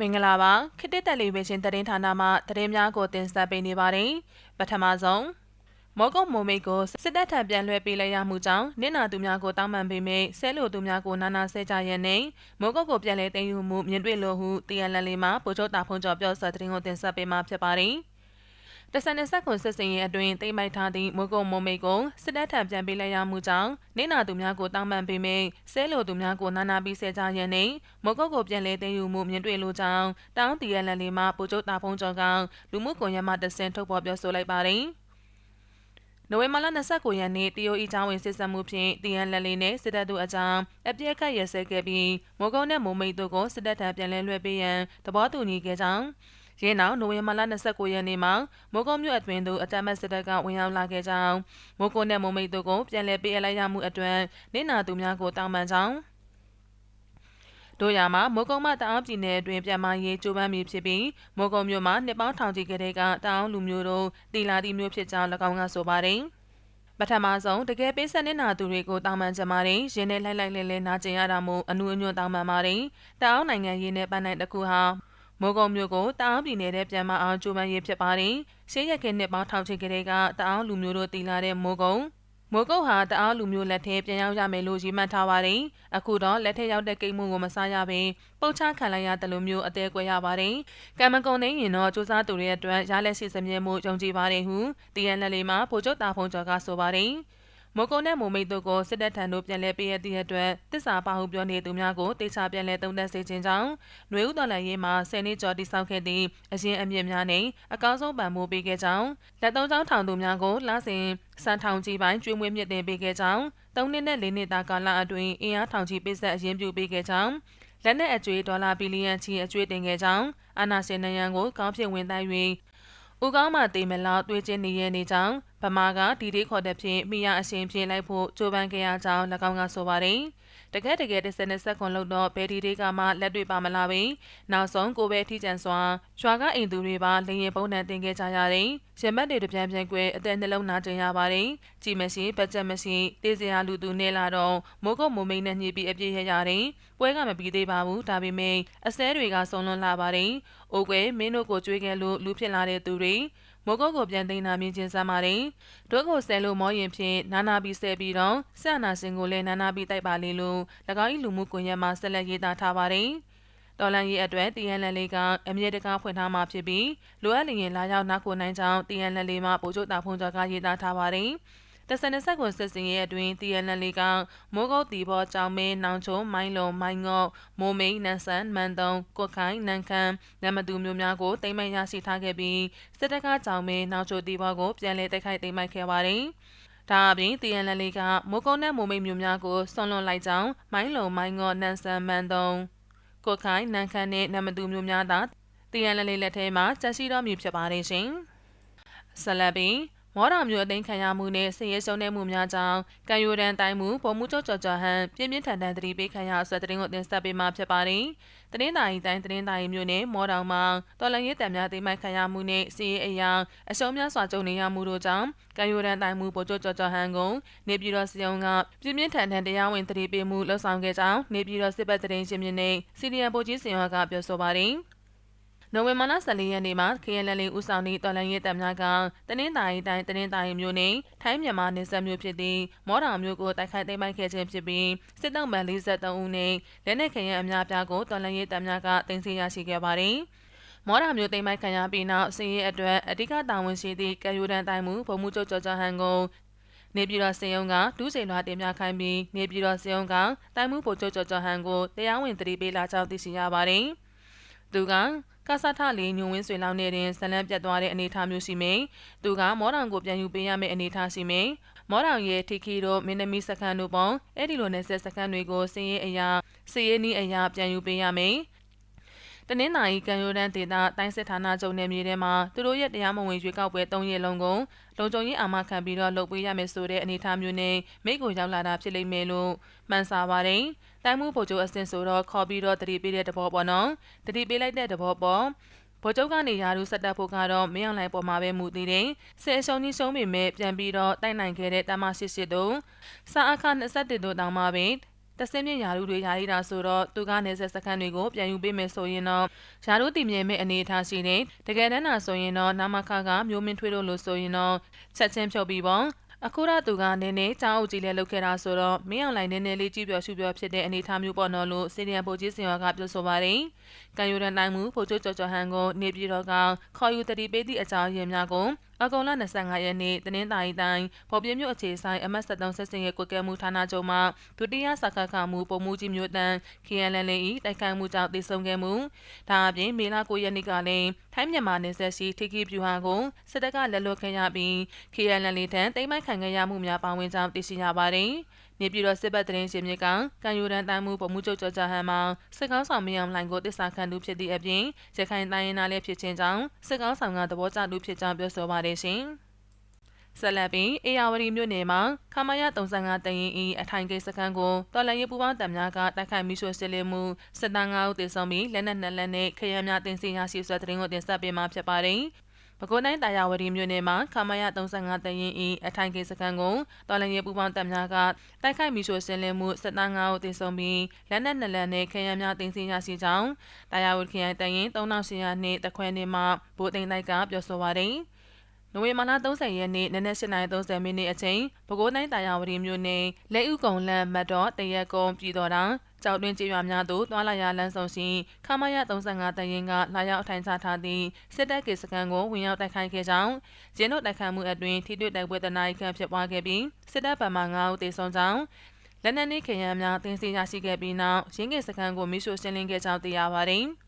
မင်္ဂလာပါခေတ်တက်တယ်လီဗေးရှင်းသတင်းဌာနမှသတင်းများကိုတင်ဆက်ပေးနေပါတယ်ပထမဆုံးမောကုတ်မိုမိတ်ကိုစစ်တပ်ထံပြန်လွှဲပေးလိုက်ရမှုကြောင့်နင့်နာသူများကိုတောင်းပန်ပေးမိဆဲလိုသူများကိုနာနာဆဲကြရနေမောကုတ်ကိုပြန်လဲသိမ်းယူမှုမြင်တွေ့လို့ဟုတရန်လန်လေးမှာပိုချိုတာဖုန်ကျော်ပြောဆက်သတင်းကိုတင်ဆက်ပေးမှာဖြစ်ပါတယ် တဆန်နဆက်ခွန်စစ်စင်ရဲ့အတွင်တိမ့်မိုက်ထားသည့်မိုးကုံမုံမိတ်ကိုစစ်တပ်ထံပြန်ပေးလိုက်ရမှုကြောင့်နေနာသူများကိုတောင်းပန်ပေးမိဆဲလိုသူများကိုနာနာပြီးဆဲကြရန်နှင့်မိုးကုတ်ကိုပြန်လဲသိမ်းယူမှုမြင်တွေ့လိုကြောင်းတောင်းတီရလန်လေးမှာပိုချိုတာဖုန်ကျော်ကလူမှုကွန်ရက်မှာတဆင်ထုတ်ဖော်ပြောဆိုလိုက်ပါတယ်နိုဝင်ဘာလ29ရက်နေ့တရုတ်ဤချောင်းဝင်စစ်ဆက်မှုဖြင့်တီယန်လက်လေးနဲ့စစ်တပ်တို့အကြောင်းအပြည့်အခတ်ရစဲခဲ့ပြီးမိုးကုန်းနဲ့မိုးမိတ်တို့ကိုစစ်တပ်ထံပြန်လဲလွှဲပေးရန်သဘောတူညီခဲ့ကြောင်း ရင်းနောက်နိုဝင်ဘာလ29ရက်နေ့မှာမိုးကုန်းမြို့အတွင်းသို့အတမတ်စစ်တပ်ကဝင်ရောက်လာခဲ့ကြောင်းမိုးကုန်းနဲ့မိုးမိတ်တို့ကိုပြန်လည်ပေးအပ်လိုက်ရမှုအတွက်နေနာသူများကိုတောင်းပန်ကြောင်းတို့ရမှာမိုးကုံမတအောင်ပြည်နယ်အတွင်းပြန်မရေးကြိုးပမ်းမည်ဖြစ်ပြီးမိုးကုံမြို့မှာနှစ်ပေါင်းထောင်ချီကလေးကတအောင်လူမျိုးတို့တီလာတီမျိုးဖြစ်ကြောင်း၎င်းကဆိုပါတယ်ပထမဆုံးတကယ်ပေးဆက်နေနာသူတွေကိုတောင်းပန်ကြပါတယ်ရင်းနဲ့လိုက်လိုက်လဲလဲနာကျင်ရတာမို့အနုအညွတ်တောင်းပန်ပါတယ်တအောင်နိုင်ငံရေးနဲ့ပန်းနိုင်တစ်ခုဟာ မိုးကုံမျိုးကိုတအောင်ပြည်နယ်ထဲပြန်မအောင်ကြိုးပမ်းရေးဖြစ်ပါတယ်ရှေးရက်ခင်နှစ်ပေါင်းထောင်ချီကလေးကတအောင်လူမျိုးတို့တီလာတဲ့မိုးကုံမိုးကုတ်ဟာတအားလူမျိုးလက်ထဲပြန်ရောက်ရမယ်လို့ရည်မှတ်ထားပါတယ်။အခုတော့လက်ထဲရောက်တဲ့ကိတ်မှုကိုမစားရဘဲပုတ်ချခံလိုက်ရတဲ့လိုမျိုးအသေးကွဲရပါတယ်။ကံမကုံနေရင်တော့စူးစမ်းသူတွေအတွက်ရလက်ရှိစမြဲမှုယုံကြည်ပါတယ်ဟုတရန်လက်လေးမှာဗိုလ်ချုပ်တာဖုံကျော်ကဆိုပါတယ်။ မိုးကုံနဲ့မိုမိတ်တို့ကိုစစ်တပ်ထံသို့ပြန်လည်ပေးရသည့်အတွက်တစ္ဆာပါဟုပြောနေသူများကိုတေချာပြန်လည်သုံးသပ်စေခြင်းကြောင့်ຫນွေဥတော်လည်းရေးမှာဆယ်နှစ်ကျော်တိစောက်ခဲ့သည့်အရင်အမြင့်များနဲ့အကောင်းဆုံးပံ့ပိုးပေးခဲ့ကြောင်းလက်သုံးချောင်းထောင်သူများကိုလစဉ်စံထောင်ကြီးပိုင်းကျွေးမွေးမြင့်တင်ပေးခဲ့ကြောင်း၃နှစ်နဲ့၄နှစ်တာကာလအတွင်းအင်အားထောင်ချီပိဆက်အရင်ပြုပေးခဲ့ကြောင်းလက်နက်အကျွေးဒေါ်လာဘီလီယံချီအကျွေးတင်ခဲ့ကြောင်းအာနာရှင်နယံကိုကောင်းဖြစ်ဝင်တိုင်း၍ဦးကောင်းမှတေမလောက်တွေးချင်းနေရနေကြောင်း ဗမာကဒီဒီခေါ်တဲ့ဖြင့်မိရအရှင်ဖြစ်လိုက်ဖို့ကြိုးပမ်းခဲ့ရကြောင်း၎င်းကဆိုပါတယ်တကယ်တကယ်တစ်စနစ်ဆက်ခွန်လို့တော့ဘယ်ဒီတွေကမှလက်တွေ့ပါမလာပဲနောက်ဆုံးကိုပဲထိကျန်စွာရွာကအိမ်သူတွေပါလင်ရင်ပုံနှံတင်ခဲ့ကြရတယ်ရမတ်တွေတပြန်ပြန်ကွဲအသက်နှလုံးနာကျင်ရပါတယ်ကြည်မရှိဘတ်ဂျက်မရှိတေးစရာလူသူနေလာတော့မိုးကုတ်မိုးမိန်နဲ့ညှိပြီးအပြည့်ရရတယ်ပွဲကမပြီးသေးပါဘူးဒါပေမဲ့အစဲတွေကဆုံးလွန်လာပါတယ်အိုကွယ်မင်းတို့ကိုကြွေးခဲ့လို့လူဖြစ်လာတဲ့သူတွေ မိုးကုတ်ကိုပြန်သိမ်းတာမြင်ချင်းစမ်းပါတယ်။ဒုကိုဆဲလို့မောရင်ဖြင့်နာနာပြီးဆဲပြီးတော့ဆန္နာရှင်ကိုလည်းနာနာပြီးတိုက်ပါလေလို့၎င်း၏လူမှုကွန်ရက်မှာဆက်လက်ရေးသားထားပါတယ်။တော်လန်ရေးအတွက်တီယန်လန်လေးကအမြဲတကားဖွင့်ထားမှာဖြစ်ပြီးလိုအပ်ရင်လာရောက်နောက်ကိုနိုင်ကြောင်းတီယန်လန်လေးမှာပို့ချုပ်တာဖုန်ကျော်ကရေးသားထားပါတယ်။ တဆန်ဆက်ကွန်စစ်စင်ရဲ့အတွင်းတီယန်လန်လီကမိုးကုတ်တီဘောကြောင်မင်းနောင်ချုံမိုင်းလုံမိုင်းငေါ့မိုးမိန်နန်ဆန်မန်တုံကွတ်ခိုင်နန်ခမ်းနမတူမျိုးများကိုတိမ့်မိုင်ရရှိထားခဲ့ပြီးစစ်တပ်ကကြောင်မင်းနောင်ချိုတီဘောကိုပြန်လည်တိုက်ခိုက်တိမ့်မိုက်ခဲ့ပါတယ်ဒါအပြင်တီယန်လန်လီကမိုးကုန်းနဲ့မိုးမိတ်မျိုးများကိုဆွန်လွန်လိုက်ကြောင်းမိုင်းလုံမိုင်းငေါ့နန်ဆန်မန်တုံကွတ်ခိုင်နန်ခမ်းနဲ့နမတူမျိုးများသာတီယန်လန်လီလက်ထဲမှာချက်ရှိတော်မူဖြစ်ပါတယ်ရှင်ဆလဘီ မော်တော်မျိုးအသိခံရမှုနဲ့ဆင်းရဲရှုံးနေမှုများကြောင့်ကံယူရန်တိုင်းမှုပုံမှုကြော့ကြော်ကြော်ဟန်ပြင်းပြင်းထန်ထန်တတိပေးခံရဆက်တဲ့ကိုတင်ဆက်ပေးမှာဖြစ်ပါတယ်။တနင်္သာရီတိုင်းတနင်္သာရီမြို့နယ်မော်တော်မှာတော်လန်ရေးတံများသိမ်းမိုက်ခံရမှုနဲ့စီးရဲအရာအရှုံးများစွာကြုံနေရမှုတို့ကြောင့်ကံယူရန်တိုင်းမှုပုံကြော့ကြော်ကြော်ဟန်ကိုနေပြည်တော်စီယုံကပြင်းပြင်းထန်ထန်တရားဝင်တတိပေးမှုလှုပ်ဆောင်ခဲ့ကြောင်းနေပြည်တော်စစ်ပတ်တရင်ရှင်မြင်းနဲ့စီရီယံပိုကြီးစီယံကပြောဆိုပါတယ်။ နိုဝင်ဘာလ14ရက်နေ့မှာ KNL ဦးဆောင်သည့်တော်လှန်ရေးတပ်များကတနင်္သာရီတိုင်းတနင်္သာရီမြို့နှင့်ထိုင်းမြန်မာနယ်စပ်မြို့ဖြစ်သည့်မော်တောင်မြို့ကိုတိုက်ခိုက်သိမ်းပိုက်ခဲ့ခြင်းဖြစ်ပြီးစစ်တပ်မှန်43ဦးနှင့်လက်နက်ခဲယမ်းအများပြားကိုတော်လှန်ရေးတပ်များကတင်စီရရှိခဲ့ပါသည်မော်ဒာမျိုးသိမ်းပိုက်ခံရပြီးနောက်စီးရဲအတွက်အဓိကတာဝန်ရှိသည့်ကယူဒန်တိုင်းမှုဗိုလ်မှူးချုပ်ကျော်ကျော်ဟန်ကိုနေပြည်တော်စေယုံကဒူးစိန်လွှာတင်ပြခိုင်းပြီးနေပြည်တော်စေယုံကတိုင်းမှုဗိုလ်ချုပ်ကျော်ကျော်ဟန်ကိုတရားဝင်တတိပေးလာကြောင်းသိရှိရပါတယ်။ သူကကဆထလေးညုံဝင်းဆွေလောင်းနေတဲ့ဇလန်းပြတ်သွားတဲ့အနေအထားမျိုးရှိမိန်သူကမောတောင်ကိုပြန်ယူပေးရမယ့်အနေအထားရှိမိန်မောတောင်ရဲ့ထီခီတို့မင်းသမီးစခန်းတို့ပုံအဲ့ဒီလိုနဲ့ဆက်စခန်းတွေကိုစည်ရဲအရာစည်ရဲနီးအရာပြန်ယူပေးရမယ် တနင်္သာရီကံရိုးတန်းဒေသတိုင်းစစ်ဌာနချုပ်နယ်မြေထဲမှာသူတို့ရဲ့တရားမဝင်ရွေးကောက်ပွဲ၃ရက်လုံးကိုလုံခြုံရေးအာမခံပြီးတော့လုပ်ပေးရမယ်ဆိုတဲ့အနေအထားမျိုးနဲ့မိကိုရောက်လာတာဖြစ်လိမ့်မယ်လို့မှန်စာပါတယ်။တိုင်းမှုဗိုလ်ချုပ်အဆင့်ဆိုတော့ခေါ်ပြီးတော့တတိပေးတဲ့တဘောပေါ့နော်။တတိပေးလိုက်တဲ့တဘောပေါ့ဗိုလ်ချုပ်ကနေရာထူးဆက်တက်ဖို့ကတော့မင်းအောင်လှိုင်ပေါ်မှာပဲမူတည်တယ်။ဆယ်ရှုံးကြီးရှုံးပေမဲ့ပြန်ပြီးတော့တိုက်နိုင်ခဲ့တဲ့တမရှစ်ရှစ်တို့စာအခါ21တို့တောင်မှပဲ တဆင်းမြင့်ယာရုတွေယာရီတာဆိုတော့သူကနေဆက်စခန်းတွေကိုပြန်ယူပေးမယ်ဆိုရင်တော့ယာရုတည်မြဲမဲ့အနေအထားရှိနေတကယ်တမ်းနာဆိုရင်တော့နာမခကမျိုးမင်းထွေးတို့လို့ဆိုရင်တော့ချက်ချင်းဖြုတ်ပြီးပေါ့အခုတော့သူကနည်းနည်းကြောင်းအုပ်ကြီးလဲလုပ်ခဲ့တာဆိုတော့မင်းအောင်လိုင်းနည်းနည်းလေးကြည့်ပြောရှုပြောဖြစ်တဲ့အနေအထားမျိုးပေါ့နော်လို့စီနီယံပိုကြီးစင်ရောကပြောဆိုပါတယ်။ကံယူရန်တိုင်းမှုဖိုချိုကျော်ကျော်ဟန်ကိုနေပြည်တော်ကခေါ်ယူတတိပေးသည့်အကြောင်းရင်းများကို အကုံလ25ရက်နေ့တနင်္သာရီတိုင်းပေါ်ပြမြို့အခြေဆိုင်အမတ်73 ဆက်စင်ရဲ့ကွက်ကဲမှုဌာနချုပ်မှဒုတိယစခခမှုပုံမှုကြီးမျိုးတန်း KNL ၏တိုက်ခိုက်မှုကြောင့်တည်ဆုံခဲ့မှုဒါအပြင်မေလ9ရက်နေ့ကလည်း ထိုင်းမြန်မာနယ်စပ်ရှိထိခိပြူဟာကိုစစ်တပ်ကလက်လွတ်ခဲ့ရပြီး KNL ထံတိမ်းမိုက်ခံခဲ့ရမှုများပါဝင်ကြောင်းသိရှိရပါတယ်။နေပြည်တော်စစ်ဘက်တရင်ရှင်မြစ်ကကံယူရန်တိုင်းမှုပုံမှုချုပ်ကျော်ကြဟန်မှာစစ်ကောင်းဆောင်မယံလိုင်ကိုတစ္ဆာခံသူဖြစ်သည့်အပြင်ရခိုင်တိုင်းရင်းသားလည်းဖြစ်ခြင်းကြောင့်စစ်ကောင်းဆောင်ကသဘောကျသူဖြစ်ကြောင်းပြောဆိုပါတယ်ရှင်။ ဆက်လက်ပြီးအေယာဝတီမြို့နယ်မှာခမရ35တရင်ဤအထိုင်ကိစ္စခန်းကိုတော်လန်ရေးပူပေါင်းတပ်များကတိုက်ခိုက်မိရှို့စစ်လေးမှုစစ်သား9ဦးသေဆုံးပြီးလက်နက်2လက်နဲ့ခရမ်းများတင်စီရရှိဆွဲတဲ့ရင်ကိုတင်ဆက်ပေးမှာဖြစ်ပါတယ်။ပဲခူးတိုင်းတာယာဝတီမြို့နယ်မှာခမရ35တရင်ဤအထိုင်ကိစကန်ကိုတော်လန်ရေးပူပေါင်းတပ်များကတိုက်ခိုက်မိရှို့ဆင်းလင်းမှုစစ်သား9ဦးသေဆုံးပြီးလက်နက်2လက်နဲ့ခရမ်းများတင်စီရရှိကြောင်းတာယာဝတီခရိုင်တရင်3800နှစ်တခွဲနှစ်မှာဗိုလ်သိန်းတိုက်ကပြောဆိုပါတယ် နိုဝင်ဘာလ30ရက်နေ့နနက်8:30မိနစ်အချိန်ပဲခူးတိုင်းတာယာဝတီမြို့နယ်လက်ဥကုံလမ်းမတ်တော်တရက်ကုန်းပြည်တော်တောင်ကြောက်တွင်းကျေးရွာများသို့သွာလာရလမ်းဆောင်ရှိခမရ35တရင်ကလာရောက်ထိုင်ချထားသည့်စစ်တပ်ကေစကန်ကိုဝင်ရောက်တိုက်ခိုက်ခဲ့ကြောင်းကျင်းတို့တိုက်ခိုက်မှုအတွင်းထိတွေ့တိုက်ပွဲတနားခန့်ဖြစ်ပွားခဲ့ပြီးစစ်တပ်ဗမာ9ဦးသေဆုံးကြောင်းလက်နက်နှင့်ခရမ်းများတင်စီရရှိခဲ့ပြီးနောက်ရင်းကေစကန်ကိုမိရှို့ရှင်းလင်းခဲ့ကြောင်းသိရပါတယ်။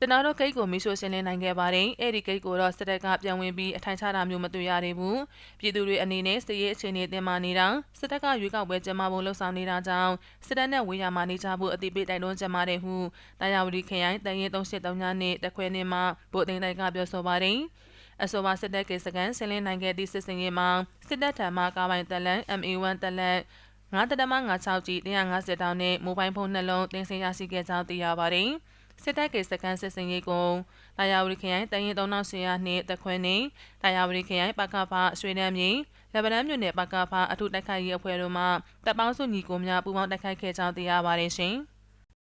ကျွန်တော်တို့ဂိတ်ကိုမီးရှို့ရှင်းလင်းနိုင်ခဲ့ပါတယ်။အဲ့ဒီဂိတ်ကိုတော့စစ်တပ်ကပြန်ဝင်ပြီးအထိုင်ချတာမျိုးမတွေ့ရသေးဘူး။ပြည်သူတွေအနေနဲ့စစ်ရေးအခြေအနေတင်မာနေတာစစ်တပ်ကရွေးကောက်ပွဲကျင်းပဖို့လှုံ့ဆော်နေတာကြောင့်စစ်တပ်နဲ့ဝေးရမှာနေကြဖို့အတိပေးတိုက်တွန်းကြမှာတဲ့ဟုတာယာဝတီခရိုင်တန်ရင်383ညနဲ့တခွဲနေမှာဗိုလ်သိန်းတိုက်ကပြောဆိုပါတယ်။အဆိုပါစစ်တပ်ကေစကန်ဆင်းလင်းနိုင်ခဲ့သည့်စစ်စင်ရေးမှာစစ်တပ်ထံမှကားပိုင်တလန် MA1 တလန်9.56ကြီး150တောင်းနဲ့မိုဘိုင်းဖုန်းနှလုံးတင်ဆက်ရရှိခဲ့ကြောင်းသိရပါတယ်။ စစ်တပ်ကေစကန်စစ်စင်ရေးကိုတာယာဝတီခရိုင်တရင်3800နှစ်တခွန်းနေတာယာဝတီခရိုင်ပကဖရွှေနန်းမြေလက်ဗနန်းမြို့နယ်ပကဖအထုတိုက်ခိုက်ရေးအဖွဲ့တို့မှတပ်ပေါင်းစုညီကိုများပူးပေါင်းတိုက်ခိုက်ခဲ့ကြောင်းသိရပါတယ်ရှင်။